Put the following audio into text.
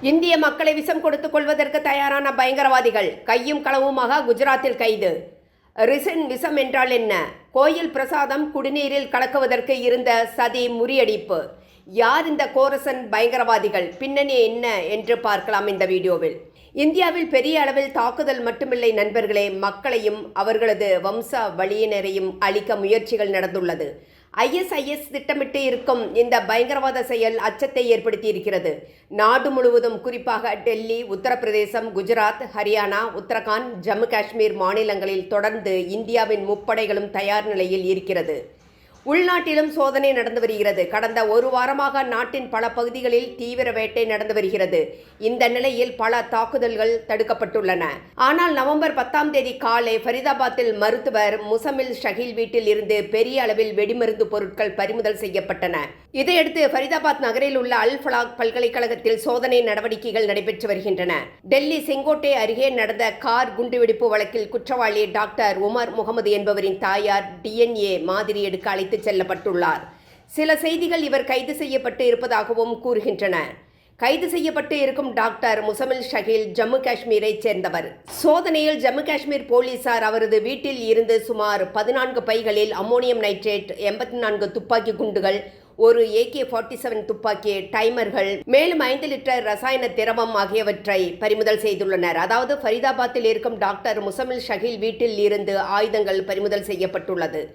இந்திய மக்களை விஷம் கொடுத்துக் கொள்வதற்கு தயாரான பயங்கரவாதிகள். கையும் களவுமாக குஜராத்தில் கைது. ரிசின் விஷம் என்றால் என்ன? கோயில் பிரசாதம் குடிநீரில் கலக்குவதற்கு இருந்த சதி முறியடிப்பு. யார் இந்த கோரசன் பயங்கரவாதிகள்? பின்னணி என்ன என்று பார்க்கலாம் இந்த வீடியோவில். இந்தியாவில் பெரிய அளவில் தாக்குதல் மட்டுமில்லை நண்பர்களே. மக்களையும் அவர்களது வம்ச வழியினரையும் அழிக்க முயற்சிகள் நடந்துள்ளது. ஐஎஸ்ஐஎஸ் திட்டமிட்டு இருக்கும் இந்த பயங்கரவாத செயல் அச்சத்தை ஏற்படுத்தி இருக்கிறது நாடு முழுவதும் குறிப்பாக டெல்லி உத்தரப்பிரதேசம் குஜராத் ஹரியானா உத்தரகாண்ட் ஜம்மு காஷ்மீர் மாநிலங்களில் தொடர்ந்து இந்தியாவின் முப்படைகளும் தயார் நிலையில் இருக்கிறது. உள்நாட்டிலும் சோதனை நடந்து வருகிறது. கடந்த ஒரு வாரமாக நாட்டின் பல பகுதிகளில் தீவிர வேட்டை நடந்து வருகிறது. இந்த நிலையில் பல தாக்குதல்கள் தடுக்கப்பட்டுள்ளன. ஆனால் நவம்பர் பத்தாம் தேதி காலை ஃபரிதாபாத்தில் மருத்துவர் முசமில் ஷஹில் வீட்டில் இருந்து பெரிய அளவில் வெடிமருந்து பொருட்கள் பறிமுதல் செய்யப்பட்டன. இதையடுத்து ஃபரிதாபாத் நகரில் உள்ள அல் ஃபலாக் பல்கலைக்கழகத்தில் சோதனை நடவடிக்கைகள் நடைபெற்று வருகின்றன. டெல்லி செங்கோட்டை அருகே நடந்த கார் குண்டுவெடிப்பு வழக்கில் குற்றவாளி டாக்டர் உமர் முகமது என்பவரின் தாயார் டிஎன்ஏ மாதிரி எடுக்க அழைத்துச் செல்லப்பட்டுள்ளார். சில செய்திகள் இவர் கைது செய்யப்பட்டு இருப்பதாகவும் கூறுகின்றன. கைது செய்யப்பட்டு இருக்கும் டாக்டர் முசமில் ஷகீல் ஜம்மு காஷ்மீரைச் சேர்ந்தவர். சோதனையில் ஜம்மு காஷ்மீர் போலீசார் அவரது வீட்டில் இருந்து சுமார் பதினான்கு பைகளில் அம்மோனியம் நைட்ரேட் எண்பத்தி நான்கு துப்பாக்கி குண்டுகள் ஒரு ஏகே ஃபார்ட்டி செவன் துப்பாக்கி டைமர்கள் மேலும் ஐந்து லிட்டர் ரசாயன திரவம் ஆகியவற்றை பறிமுதல் செய்துள்ளனர். அதாவது ஃபரிதாபாத்தில் இருக்கும் டாக்டர் முசமில் ஷகில் வீட்டில் இருந்து ஆயுதங்கள் பறிமுதல் செய்யப்பட்டுள்ளது.